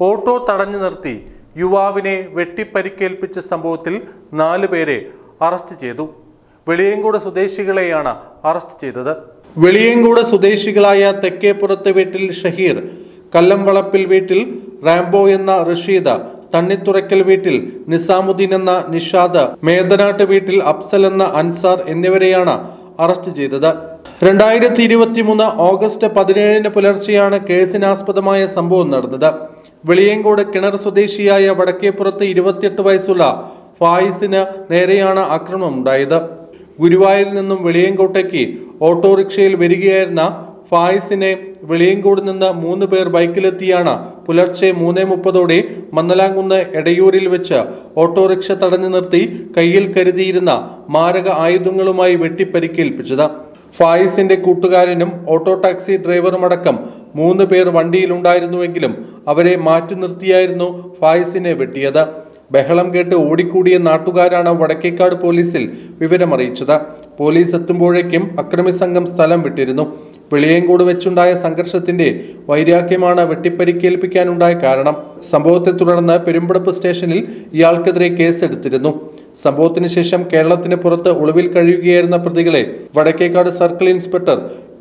Auto തടഞ്ഞു നിർത്തി യുവാവിനെ വെട്ടിപ്പരിക്കേൽപ്പിച്ച സംഭവത്തിൽ നാലുപേരെ അറസ്റ്റ് ചെയ്തു. വെളിയങ്കോട് സ്വദേശികളെയാണ് അറസ്റ്റ് ചെയ്തത്. വെളിയങ്കോട് സ്വദേശികളായ തെക്കേപ്പുറത്തെ വീട്ടിൽ ഷഹീർ കല്ലംവളപ്പിൽ വീട്ടിൽ റാംബോ എന്ന റഷീദ തണ്ണിത്തുറയ്ക്കൽ വീട്ടിൽ നിസാമുദ്ദീൻ എന്ന നിഷാദ് മേദനാട്ട് വീട്ടിൽ അഫ്സൽ എന്ന അൻസാർ എന്നിവരെയാണ് അറസ്റ്റ് ചെയ്തത്. രണ്ടായിരത്തി ഇരുപത്തി മൂന്ന് ഓഗസ്റ്റ് പതിനേഴിന് പുലർച്ചെയാണ് കേസിനാസ്പദമായ സംഭവം നടന്നത്. വെളിയങ്കോട് കിണർ സ്വദേശിയായ വടക്കേപ്പുറത്ത് ഇരുപത്തിയെട്ട് വയസ്സുള്ള ഫായിസിന് നേരെയാണ് ആക്രമണം ഉണ്ടായത്. ഗുരുവായൂരിൽ നിന്നും വെളിയങ്കോട്ടേക്ക് ഓട്ടോറിക്ഷയിൽ വരികയായിരുന്ന ഫായിസിനെ വെളിയങ്കോട് നിന്ന് മൂന്ന് പേർ ബൈക്കിലെത്തിയാണ് പുലർച്ചെ മൂന്നേ മുപ്പതോടെ മന്നലാങ്കുന്ന് എടയൂരിൽ വെച്ച് ഓട്ടോറിക്ഷ തടഞ്ഞു നിർത്തി കയ്യിൽ കരുതിയിരുന്ന മാരക ആയുധങ്ങളുമായി വെട്ടിപ്പരിക്കേൽപ്പിച്ചത്. ഫായിസിന്റെ കൂട്ടുകാരനും ഓട്ടോ ടാക്സി ഡ്രൈവറുമടക്കം മൂന്ന് പേർ വണ്ടിയിലുണ്ടായിരുന്നുവെങ്കിലും അവരെ മാറ്റി നിർത്തിയായിരുന്നു ഫായിസിനെ വെട്ടിയത്. ബഹളം കേട്ട് ഓടിക്കൂടിയ നാട്ടുകാരാണ് വടക്കേക്കാട് പോലീസിൽ വിവരമറിയിച്ചത്. പോലീസ് എത്തുമ്പോഴേക്കും അക്രമി സംഘം സ്ഥലം വിട്ടിരുന്നു. വെളിയങ്കോട് വെച്ചുണ്ടായ സംഘർഷത്തിന്റെ വൈരാഗ്യമാണ് വെട്ടിപ്പരിക്കേൽപ്പിക്കാനുണ്ടായ കാരണം. സംഭവത്തെ തുടർന്ന് പെരുമ്പടപ്പ് സ്റ്റേഷനിൽ ഇയാൾക്കെതിരെ കേസെടുത്തിരുന്നു. സംഭവത്തിന് ശേഷം കേരളത്തിന് പുറത്ത് ഒളിവിൽ കഴിയുകയായിരുന്ന പ്രതികളെ വടക്കേക്കാട് സർക്കിൾ ഇൻസ്പെക്ടർ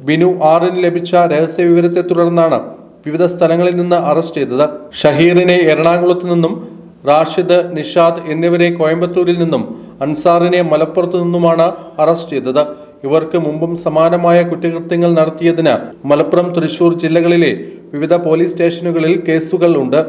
ബിനു ആറിന് ലഭിച്ച രഹസ്യ വിവരത്തെ തുടർന്നാണ് വിവിധ സ്ഥലങ്ങളിൽ നിന്ന് അറസ്റ്റ് ചെയ്തത്. ഷഹീറിനെ എറണാകുളത്ത് നിന്നും റാഷിദ് നിഷാദ് എന്നിവരെ കോയമ്പത്തൂരിൽ നിന്നും അൻസാറിനെ മലപ്പുറത്തു നിന്നുമാണ് അറസ്റ്റ് ചെയ്തത്. ഇവർക്ക് മുമ്പും സമാനമായ കുറ്റകൃത്യങ്ങൾ നടത്തിയതിന് മലപ്പുറം തൃശൂർ ജില്ലകളിലെ വിവിധ പോലീസ് സ്റ്റേഷനുകളിൽ കേസുകൾ ഉണ്ട്.